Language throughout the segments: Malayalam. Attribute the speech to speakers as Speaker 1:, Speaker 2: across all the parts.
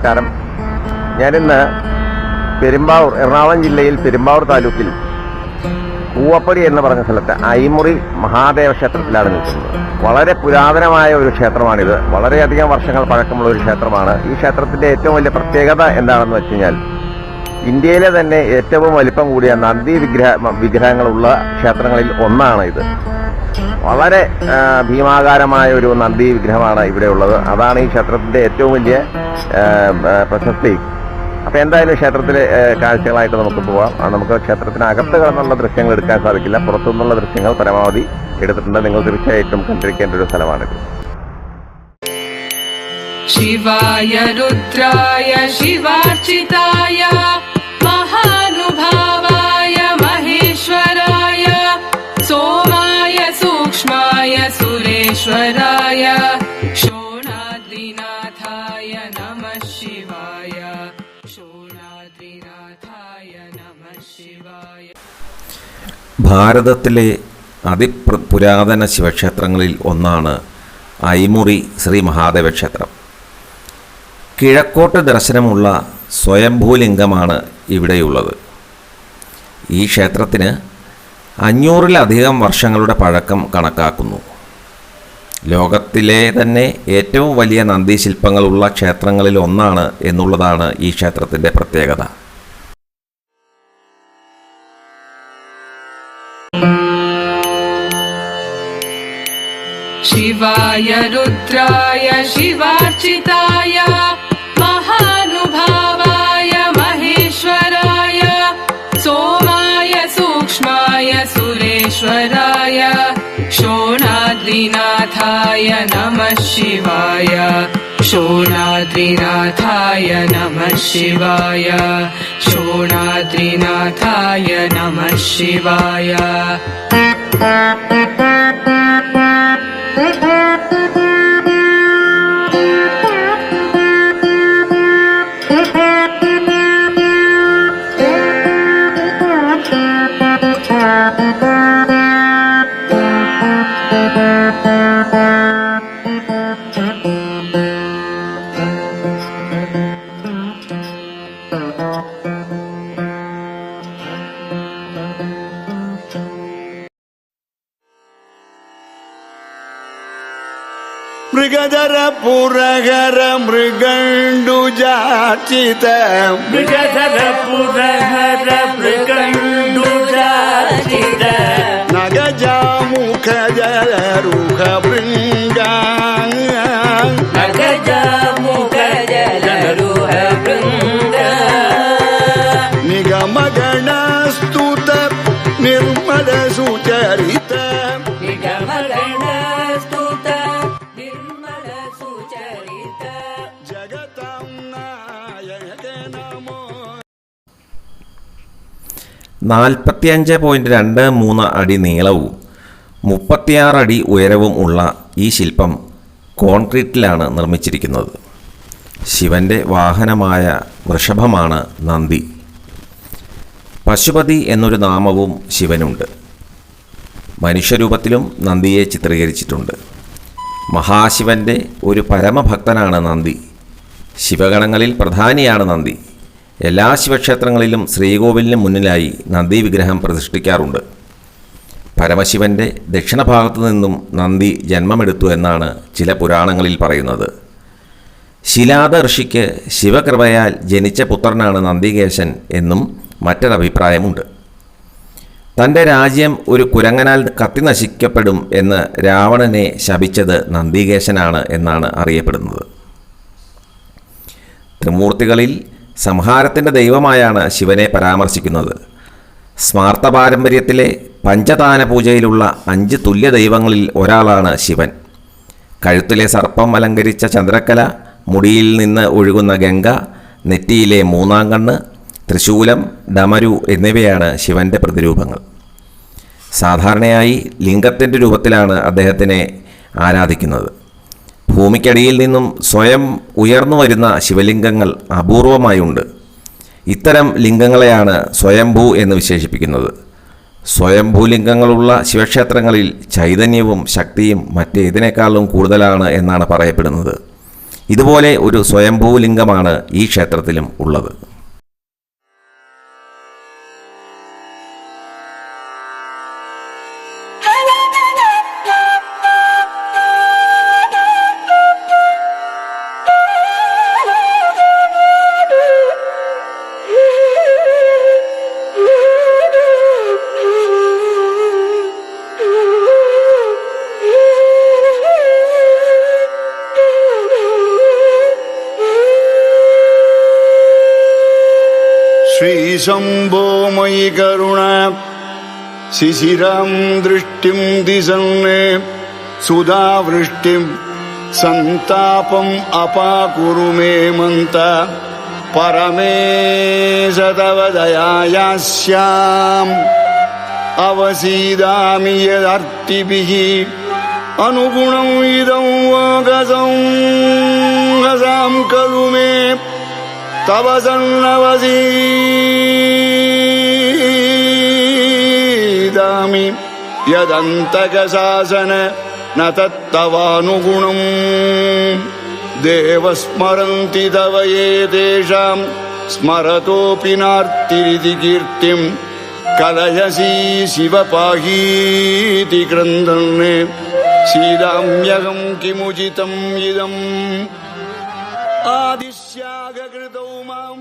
Speaker 1: നമസ്കാരം. ഞാനിന്ന് പെരുമ്പാവൂർ എറണാകുളം ജില്ലയിൽ പെരുമ്പാവൂർ താലൂക്കിൽ കൂവപ്പടി എന്ന് പറഞ്ഞ സ്ഥലത്ത് ഐമുറി മഹാദേവ ക്ഷേത്രത്തിലാണ് നിൽക്കുന്നത്. വളരെ പുരാതനമായ ഒരു ക്ഷേത്രമാണിത്. വളരെയധികം വർഷങ്ങൾ പഴക്കമുള്ള ഒരു ക്ഷേത്രമാണ്. ഈ ക്ഷേത്രത്തിന്റെ ഏറ്റവും വലിയ പ്രത്യേകത എന്താണെന്ന് വെച്ച് കഴിഞ്ഞാൽ ഇന്ത്യയിലെ തന്നെ ഏറ്റവും വലിപ്പം കൂടിയ നന്ദി വിഗ്രഹ വിഗ്രഹങ്ങളുള്ള ക്ഷേത്രങ്ങളിൽ ഒന്നാണ് ഇത്. വളരെ ഭീമാകാരമായ ഒരു നന്ദി വിഗ്രഹമാണ് ഇവിടെയുള്ളത് അതാണ് ഈ ക്ഷേത്രത്തിന്റെ ഏറ്റവും വലിയ പ്രശസ്തി. അപ്പോൾ എന്തായാലും ക്ഷേത്രത്തിലെ കാഴ്ചകളായിട്ട് നമുക്ക് പോവാം. നമുക്ക് ക്ഷേത്രത്തിനകത്ത് കടന്നുള്ള ദൃശ്യങ്ങൾ എടുക്കാൻ സാധിക്കില്ല. പുറത്തുനിന്നുള്ള ദൃശ്യങ്ങൾ പരമാവധി എടുത്തിട്ടുണ്ട്. നിങ്ങൾ തീർച്ചയായിട്ടും കണ്ടിരിക്കേണ്ട ഒരു സ്ഥലമാണിത്.
Speaker 2: ശിവായ രുദ്രായ ശിവാർച്ചിതാ
Speaker 3: ഭാരതത്തിലെ അതിപുരാതന ശിവക്ഷേത്രങ്ങളിൽ ഒന്നാണ് ഐമുറി ശ്രീ മഹാദേവ ക്ഷേത്രം. കിഴക്കോട്ട് ദർശനമുള്ള സ്വയംഭൂലിംഗമാണ് ഇവിടെയുള്ളത്. ഈ ക്ഷേത്രത്തിന് അഞ്ഞൂറിലധികം വർഷങ്ങളുടെ പഴക്കം കണക്കാക്കുന്നു. ലോകത്തിലെ തന്നെ ഏറ്റവും വലിയ നന്ദിശില്പങ്ങളുള്ള ക്ഷേത്രങ്ങളിൽ ഒന്നാണ് എന്നുള്ളതാണ് ഈ ക്ഷേത്രത്തിന്റെ പ്രത്യേകത.
Speaker 2: ശിവായ രുദ്രായ ശിവാർച്ചിതായ शोणाद्रिनाथाय नमः शिवाय। शोणाद्रिनाथाय नमः शिवाय। शोणाद्रिनाथाय नमः शिवाय
Speaker 4: मृगधर पुरहर
Speaker 5: मृगण्डुजाचित मृगधर मुख
Speaker 4: मृगण्डुजाचित नगजामुखजरुह भृङ्गा
Speaker 3: നാൽപ്പത്തിയഞ്ച് പോയിന്റ് രണ്ട് മൂന്ന് അടി നീളവും മുപ്പത്തിയാറ് അടി ഉയരവും ഉള്ള ഈ ശില്പം കോൺക്രീറ്റിലാണ് നിർമ്മിച്ചിരിക്കുന്നത്. ശിവന്റെ വാഹനമായ വൃഷഭമാണ് നന്ദി. പശുപതി എന്നൊരു നാമവും ശിവനുണ്ട്. മനുഷ്യരൂപത്തിലും നന്ദിയെ ചിത്രീകരിച്ചിട്ടുണ്ട്. മഹാശിവന്റെ ഒരു പരമഭക്തനാണ് നന്ദി. ശിവഗണങ്ങളിൽ പ്രധാനിയാണ് നന്ദി. എല്ലാ ശിവക്ഷേത്രങ്ങളിലും ശ്രീകോവിലിന് മുന്നിലായി നന്ദി വിഗ്രഹം പ്രതിഷ്ഠിക്കാറുണ്ട്. പരമശിവന്റെ ദക്ഷിണഭാഗത്തു നിന്നും നന്ദി ജന്മമെടുത്തു എന്നാണ് ചില പുരാണങ്ങളിൽ പറയുന്നത്. ശിലാദ ഋഷിക്ക് ശിവകൃപയാൽ ജനിച്ച പുത്രനാണ് നന്ദികേശൻ എന്നും മറ്റൊരഭിപ്രായമുണ്ട്. തന്റെ രാജ്യം ഒരു കുരങ്ങനാൽ കത്തിനശിക്കപ്പെടും എന്ന് രാവണനെ ശപിച്ചത് നന്ദികേശനാണ് എന്നാണ് അറിയപ്പെടുന്നത്. ത്രിമൂർത്തികളിൽ സംഹാരത്തിന്റെ ദൈവമായാണ് ശിവനെ പരാമർശിക്കുന്നത്. സ്മാർത്ത പാരമ്പര്യത്തിലെ പഞ്ചതാന പൂജയിലുള്ള അഞ്ച് തുല്യ ദൈവങ്ങളിൽ ഒരാളാണ് ശിവൻ. കഴുത്തിലെ സർപ്പം അലങ്കരിച്ച ചന്ദ്രക്കല മുടിയിൽ നിന്ന് ഒഴുകുന്ന ഗംഗ നെറ്റിയിലെ മൂന്നാം കണ്ണ് ത്രിശൂലം ഡമരു എന്നിവയാണ് ശിവന്റെ പ്രതിരൂപങ്ങൾ. സാധാരണയായി ലിംഗത്തിന്റെ രൂപത്തിലാണ് അദ്ദേഹത്തിനെ ആരാധിക്കുന്നത്. ഭൂമിക്കടിയിൽ നിന്നും സ്വയം ഉയർന്നു വരുന്ന ശിവലിംഗങ്ങൾ അപൂർവമായുണ്ട്. ഇത്തരം ലിംഗങ്ങളെയാണ് സ്വയംഭൂ എന്ന് വിശേഷിപ്പിക്കുന്നത്. സ്വയംഭൂലിംഗങ്ങളുള്ള ശിവക്ഷേത്രങ്ങളിൽ ചൈതന്യവും ശക്തിയും മറ്റേതിനേക്കാളും കൂടുതലാണ് എന്നാണ് പറയപ്പെടുന്നത്. ഇതുപോലെ ഒരു സ്വയംഭൂലിംഗമാണ് ഈ ക്ഷേത്രത്തിലും ഉള്ളത്.
Speaker 4: श्रीशम्भो मयि करुणा शिशिरां दृष्टिं दिशन्ने सुधावृष्टिं सन्तापम् अपाकुरु मे मन्त परमेश तव दयायास्याम् अवसीदामि यदर्तिभिः अनुगुणम् इदं वागसं हसां खलु मे तव सन्नवसीदामि यदन्तकशासन न तत्तवानुगुणम् देवस्मरन्ति तव ये तेषाम् स्मरतोऽपि नार्तिरिति कीर्तिम् कलयसी शिव पाहीति क्रन्दन्ने सीदाम्यहम् किमुचितम् इदम् आदिश्यागकृतौ
Speaker 6: രാഗകൃതൗ മാം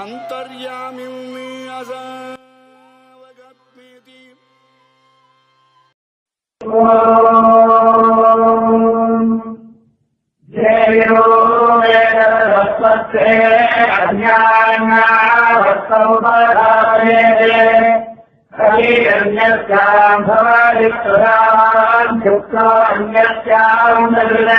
Speaker 6: അന്തര്യാമിൽ നീ അസാവഗത്മേതി ജയോ വേദേ അജ്ഞാനാവസംപരായേ ഹരികന്യസ്യാം ഭവാനി പ്രധാൻ ശുക്ലാന്യസ്യാം നിർണയ